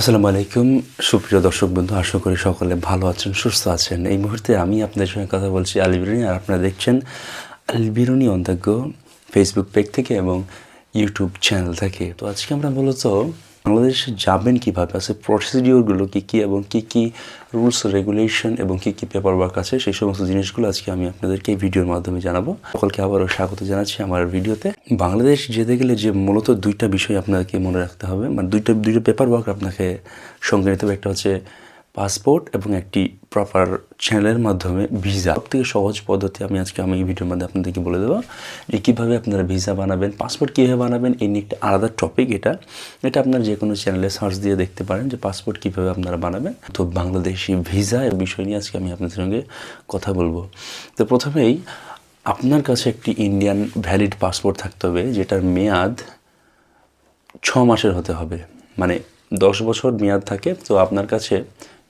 আসসালামু আলাইকুম। সুপ্রিয় দর্শক বন্ধু, আশা করি সকলে ভালো আছেন, সুস্থ আছেন। এই মুহূর্তে আমি আপনাদের সঙ্গে কথা বলছি আলবিরুনি আর আপনারা দেখছেন আলবিরুনি অন্তজ্ঞ ফেসবুক পেজ থেকে এবং ইউটিউব চ্যানেল থেকে। তো আজকে আমরা মূলত বাংলাদেশে যাবেন কীভাবে? আছে প্রসিডিওরগুলো কী কী এবং কী কী রুলস রেগুলেশন এবং কী কী পেপার ওয়ার্ক আছে? সেই সমস্ত জিনিসগুলো আজকে আমি আপনাদেরকে ভিডিওর মাধ্যমে জানাব। সকলকে আবারও স্বাগত জানাচ্ছি আমার ভিডিওতে। বাংলাদেশ যেতে গেলে যে মূলত দুইটা বিষয় আপনাকে মনে রাখতে হবে। মানে দুইটা দুইটা পেপার ওয়ার্ক আপনাকে সঙ্গে নিতে হবে। একটা হচ্ছে পাসপোর্ট এবং একটি প্রপার চ্যানেলের মাধ্যমে ভিসা সব থেকে সহজ পদ্ধতি আমি আজকে আমি এই ভিডিওর মধ্যে আপনাদেরকে বলে দেবো যে কীভাবে আপনারা ভিসা বানাবেন, পাসপোর্ট কীভাবে বানাবেন, এই নিয়ে একটা আলাদা টপিক এটা। এটা আপনার যে কোনো চ্যানেলে সার্চ দিয়ে দেখতে পারেন যে পাসপোর্ট কীভাবে আপনারা বানাবেন। তো বাংলাদেশি ভিসা এর বিষয় নিয়ে আজকে আমি আপনাদের সঙ্গে কথা বলব। তো প্রথমেই আপনার কাছে একটি ইন্ডিয়ান ভ্যালিড পাসপোর্ট থাকতে হবে, যেটার মেয়াদ ছ মাসের হতে হবে। মানে দশ বছর মেয়াদ থাকে, তো আপনার কাছে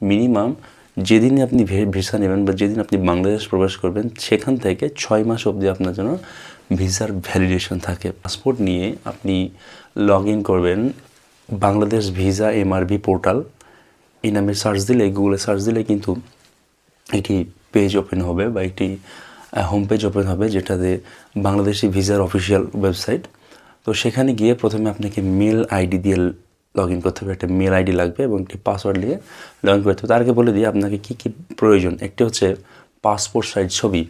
মিনিমাম যেদিনে আপনি ভিসা নেবেন বা যেদিন আপনি বাংলাদেশ প্রবেশ করবেন, সেখান থেকে ছয় মাস অবধি আপনার জন্য ভিসার ভ্যালিডেশন থাকে। পাসপোর্ট নিয়ে আপনি লগ ইন করবেন বাংলাদেশ ভিসা এমআরবি পোর্টাল এই নামে সার্চ দিলে গুগলে সার্চ দিলে কিন্তু একটি পেজ ওপেন হবে বা একটি হোম পেজ ওপেন হবে যেটাতে বাংলাদেশি ভিসার অফিসিয়াল ওয়েবসাইট তো সেখানে গিয়ে প্রথমে আপনাকে মেল আইডি দিয়ে লগ ইন করতে হবে, একটা মেল আইডি লাগবে এবং একটি পাসওয়ার্ড দিয়ে লগ ইন করতে হবে। তার আগে বলে দিই আপনাকে কী কী প্রয়োজন। একটি হচ্ছে পাসপোর্ট সাইজ ছবি।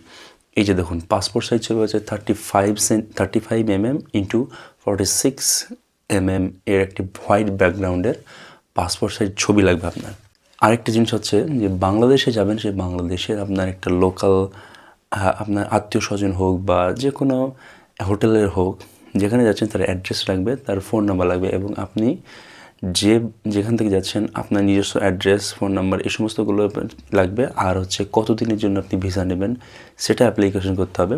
এই যে দেখুন পাসপোর্ট সাইজ ছবি হচ্ছে thirty five cent thirty five M M into forty six M M এর একটি হোয়াইট ব্যাকগ্রাউন্ডের পাসপোর্ট সাইজ ছবি লাগবে আপনার। আরেকটি জিনিস হচ্ছে যে বাংলাদেশে যাবেন, সে বাংলাদেশের আপনার একটা লোকাল আপনার আত্মীয় স্বজন হোক বা যে কোনো হোটেলের হোক যেখানে যাচ্ছেন তার অ্যাড্রেস লাগবে, তার ফোন নাম্বার লাগবে এবং আপনি যে যেখান থেকে যাচ্ছেন, আপনার নিজস্ব অ্যাড্রেস ফোন নাম্বার এই সমস্তগুলো লাগবে। আর হচ্ছে কতদিনের জন্য আপনি ভিসা নেবেন, সেটা অ্যাপ্লিকেশন করতে হবে।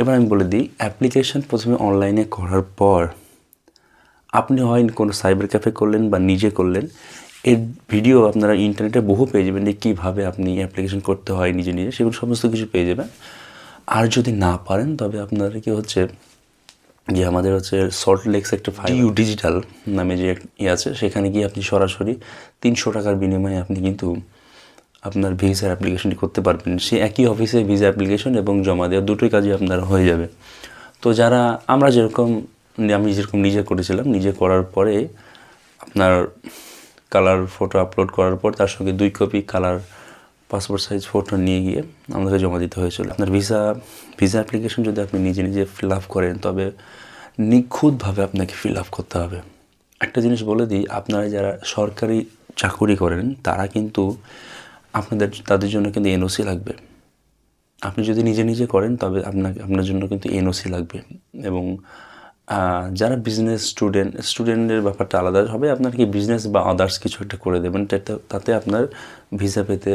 এবার আমি বলে দিই অ্যাপ্লিকেশন প্রথমে অনলাইনে করার পর আপনি হয় কোনো সাইবার ক্যাফে করলেন বা নিজে করলেন, এর ভিডিও আপনারা ইন্টারনেটে বহু পেয়ে যাবেন যে কীভাবে আপনি অ্যাপ্লিকেশন করতে হয় নিজে নিজে, সেগুলো সমস্ত কিছু পেয়ে যাবেন। আর যদি না পারেন, তবে আপনাদেরকে হচ্ছে যে আমাদের হচ্ছে Salt Lake Sector Five U Digital নামে যে ইয়ে আছে, সেখানে গিয়ে আপনি সরাসরি তিনশো টাকার বিনিময়ে আপনি কিন্তু আপনার ভিসার অ্যাপ্লিকেশনটি করতে পারবেন। সে একই অফিসে ভিসা অ্যাপ্লিকেশন এবং জমা দেওয়া দুটোই কাজই আপনার হয়ে যাবে। তো যারা, আমরা যেরকম, আমি যেরকম নিজে করেছিলাম, নিজে করার পরে আপনার কালার ফটো আপলোড করার পর তার সঙ্গে দুই copy colour passport size photo নিয়ে গিয়ে আমাদেরকে জমা দিতে হয়েছিল। আপনার ভিসা ভিসা অ্যাপ্লিকেশন যদি আপনি নিজে নিজে ফিল আপ করেন, তবে নিখুঁতভাবে আপনাকে ফিল আপ করতে হবে। একটা জিনিস বলে দিই, আপনারা যারা সরকারি চাকুরি করেন, তারা কিন্তু আপনাদের, তাদের জন্য কিন্তু এনওসি লাগবে। আপনি যদি নিজে নিজে করেন, তবে আপনাকে, আপনার জন্য কিন্তু এনওসি লাগবে। এবং যারা বিজনেস স্টুডেন্ট স্টুডেন্টের ব্যাপারটা আলাদা হবে, আপনার কি বিজনেস বা আদার্স কিছু একটা করে দেবেন তাতে আপনার ভিসা পেতে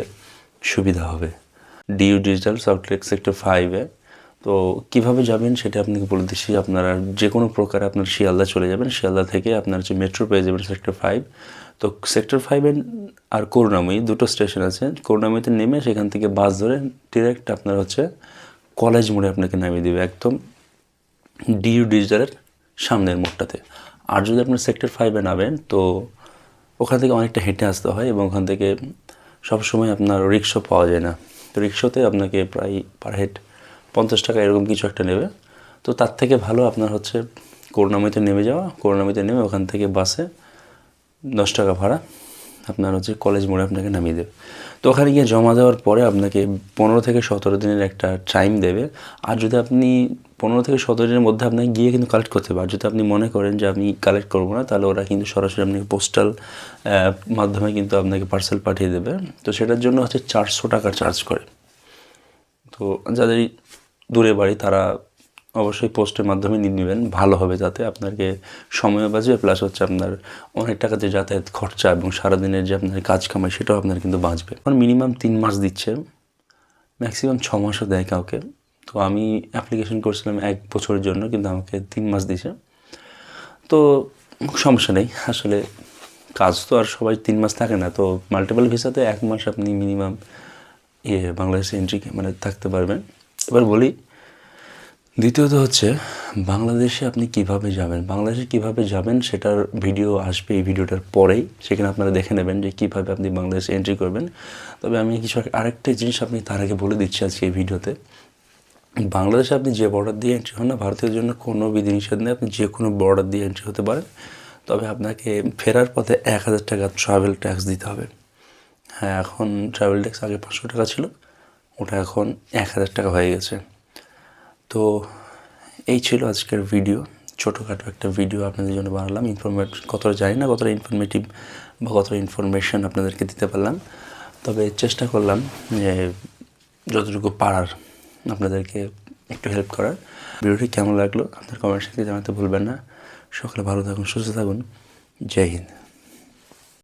সুবিধা হবে। ডিউ ডিজিটাল সফটওয়্যার সেক্টর ফাইভে তো কীভাবে যাবেন সেটা আপনাকে বলে দিচ্ছি। আপনারা যে কোনো প্রকারে আপনার শিয়ালদা চলে যাবেন। শিয়ালদা থেকে আপনার হচ্ছে মেট্রো পেয়ে যাবেন সেক্টর ফাইভ তো সেক্টর ফাইভের আর করুণাময়ী দুটো স্টেশন আছে। করুণাময়ীতে নেমে সেখান থেকে বাস ধরে ডিরেক্ট আপনার হচ্ছে কলেজ মোড়ে আপনাকে নামিয়ে দেবে একদম ডিইউ ডিজিটালের সামনের মোড়টাতে। আর যদি আপনার সেক্টর ফাইভে নামেন, তো ওখান থেকে অনেকটা হেঁটে আসতে হয় এবং ওখান থেকে সবসময় আপনার রিক্সা পাওয়া যায় না। তো রিক্সাতে আপনাকে প্রায় পার হেড পঞ্চাশ টাকা এরকম কিছু একটা নেবে। তো তার থেকে ভালো আপনার হচ্ছে করুণাময়ীতে নেমে যাওয়া, করুণাময়ীতে নেমে ওখান থেকে বাসে দশ টাকা ভাড়া আপনার হচ্ছে কলেজ মোড়ে আপনাকে নামিয়ে দেবে। তো ওখানে গিয়ে জমা দেওয়ার পরে আপনাকে পনেরো থেকে সতেরো দিনের একটা টাইম দেবে। আর যদি আপনি পনেরো থেকে সতেরো দিনের মধ্যে আপনাকে গিয়ে কিন্তু কালেক্ট করতে আর যদি আপনি মনে করেন যে আমি কালেক্ট করব না, তাহলে ওরা কিন্তু সরাসরি আপনাকে পোস্টাল মাধ্যমে কিন্তু আপনাকে পার্সেল পাঠিয়ে দেবে। তো সেটার জন্য হচ্ছে চারশো টাকা চার্জ করে। তো যাদের দূরে বাড়ি, তারা অবশ্যই পোস্টের মাধ্যমে নিয়ে নেবেন। ভালো হবে যাতে আপনাকে সময়ও বাঁচবে প্লাস হচ্ছে আপনার অনেক টাকা যে যাতায়াত খরচা এবং সারাদিনের যে আপনার কাজ কামাই, সেটাও আপনার কিন্তু বাঁচবে। এখন মিনিমাম তিন মাস দিচ্ছে। ম্যাক্সিমাম ছ মাসও দেয় কাউকে। তো আমি অ্যাপ্লিকেশন করছিলাম এক বছরের জন্য, কিন্তু আমাকে তিন মাস দিয়েছে। তো সমস্যা নেই, আসলে কাজ তো আর সবাই তিন মাস থাকে না, তো মাল্টিপল ভিসাতে এক মাস আপনি মিনিমাম ইয়ে বাংলাদেশে এন্ট্রি মানে থাকতে পারবেন। এবার বলি, দ্বিতীয়ত হচ্ছে, বাংলাদেশে আপনি কীভাবে যাবেন? বাংলাদেশে কীভাবে যাবেন সেটার ভিডিও আসবে এই ভিডিওটার পরেই, সেখানে আপনারা দেখে নেবেন যে কীভাবে আপনি বাংলাদেশে এন্ট্রি করবেন। তবে আমি কিছু আরেকটা জিনিস আপনি তার আগে বলে দিচ্ছি আজকে এই ভিডিওতে বাংলাদেশে আপনি যে বর্ডার দিয়ে এন্ট্রি হন না ভারতের জন্য কোনো বিধিনিষেধ নেই। আপনি যে কোনো বর্ডার দিয়ে এন্ট্রি হতে পারেন। তবে আপনাকে ফেরার পথে এক হাজার টাকা ট্রাভেল ট্যাক্স দিতে হবে। হ্যাঁ এখন ট্রাভেল ট্যাক্স আগে পাঁচশো টাকা ছিল। ওটা এখন এক হাজার টাকা হয়ে গেছে। তো এই ছিল আজকের ভিডিও ছোটোখাটো একটা ভিডিও আপনাদের জন্য বানালাম। ইনফরমেট কতটা জানি না কতটা ইনফরমেটিভ বা কতটা ইনফরমেশন আপনাদেরকে দিতে পারলাম। তবে চেষ্টা করলাম যে যতটুকু পারার আপনাদেরকে একটু হেল্প করার। ভিডিওটি কেমন লাগল? আপনার কমেন্ট সাথে জানাতে ভুলবেন না। সকলে ভালো থাকুন, সুস্থ থাকুন। জয় হিন্দ।